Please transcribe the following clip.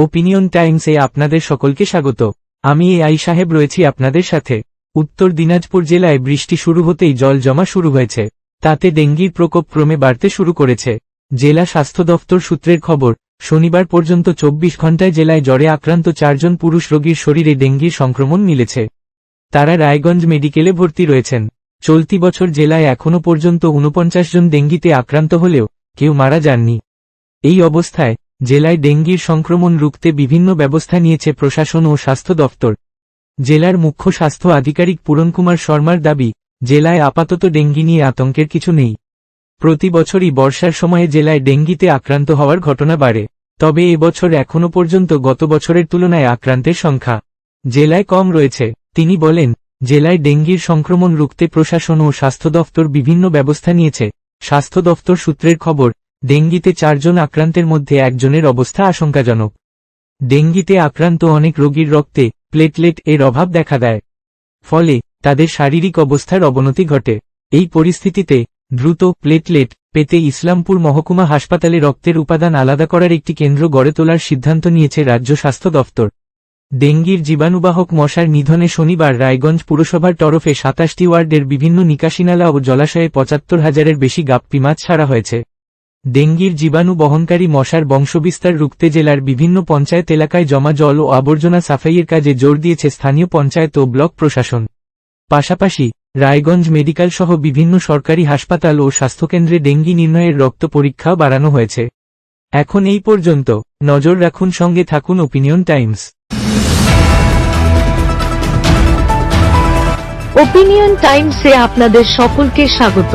Opinion টাইমসে আপনাদের সকলকে স্বাগত। আমি এ আই সাহেব রয়েছি আপনাদের সাথে। উত্তর দিনাজপুর জেলায় বৃষ্টি শুরু হতেই জল জমা শুরু হয়েছে। তাতে ডেঙ্গির প্রকোপ ক্রমে বাড়তে শুরু করেছে। জেলা স্বাস্থ্য দফতর সূত্রের খবর, শনিবার পর্যন্ত চব্বিশ ঘন্টায় জেলায় জ্বরে আক্রান্ত চারজন পুরুষ রোগীর শরীরে ডেঙ্গির সংক্রমণ মিলেছে। তারা রায়গঞ্জ মেডিকেলে ভর্তি রয়েছেন। চলতি বছর জেলায় এখনও পর্যন্ত উনপঞ্চাশ জন ডেঙ্গিতে আক্রান্ত হলেও কেউ মারা যাননি। এই অবস্থায় জেলায় ডেঙ্গির সংক্রমণ রুখতে বিভিন্ন ব্যবস্থা নিয়েছে প্রশাসন ও স্বাস্থ্য দফতর জেলার মুখ্য স্বাস্থ্য আধিকারিক পূরণকুমার শর্মার দাবি, জেলায় আপাতত ডেঙ্গি নিয়ে আতঙ্কের কিছু নেই। প্রতি বছরই বর্ষার সময়ে জেলায় ডেঙ্গিতে আক্রান্ত হওয়ার ঘটনা বাড়ে, তবে এবছর এখনও পর্যন্ত গত বছরের তুলনায় আক্রান্তের সংখ্যা জেলায় কম রয়েছে। তিনি বলেন, জেলায় ডেঙ্গির সংক্রমণ রুখতে প্রশাসন ও স্বাস্থ্য দফতর বিভিন্ন ব্যবস্থা নিয়েছে। স্বাস্থ্য দফতর সূত্রের খবর ডেঙ্গিতে চারজন আক্রান্তের মধ্যে একজনের অবস্থা আশঙ্কাজনক। ডেঙ্গিতে আক্রান্ত অনেক রোগীর রক্তে প্লেটলেট এর অভাব দেখা দেয়। ফলে তাদের শারীরিক অবস্থার অবনতি ঘটে। এই পরিস্থিতিতে দ্রুত প্লেটলেট পেতে ইসলামপুর মহকুমা হাসপাতালে রক্তের উপাদান আলাদা করার একটি কেন্দ্র গড়ে তোলার সিদ্ধান্ত নিয়েছে রাজ্য স্বাস্থ্য দফতর ডেঙ্গির জীবাণুবাহক মশার নিধনে শনিবার রায়গঞ্জ পুরসভার তরফে সাতাশটি ওয়ার্ডের বিভিন্ন নিকাশিনালা ও জলাশয়ে পঁচাত্তর হাজারের বেশি গাপ্পি মাছ ছাড়া হয়েছে। ডেঙ্গির জীবাণু বহনকারী মশার বংশবিস্তার রুখতে জেলার বিভিন্ন পঞ্চায়েত এলাকায় জমা জল ও আবর্জনা সাফাইয়ের কাজে জোর দিয়েছে স্থানীয় পঞ্চায়েত ও ব্লক প্রশাসন। পাশাপাশি, রায়গঞ্জ মেডিকেল সহ বিভিন্ন সরকারি হাসপাতাল ও স্বাস্থ্যকেন্দ্রে ডেঙ্গি নির্ণয়ের রক্ত পরীক্ষাও বাড়ানো হয়েছে। এখন এই পর্যন্ত, নজর রাখুন সঙ্গে থাকুন ওপিনিয়ন টাইমস। ওপিনিয়ন টাইমসে আপনাদের সকলকে স্বাগত।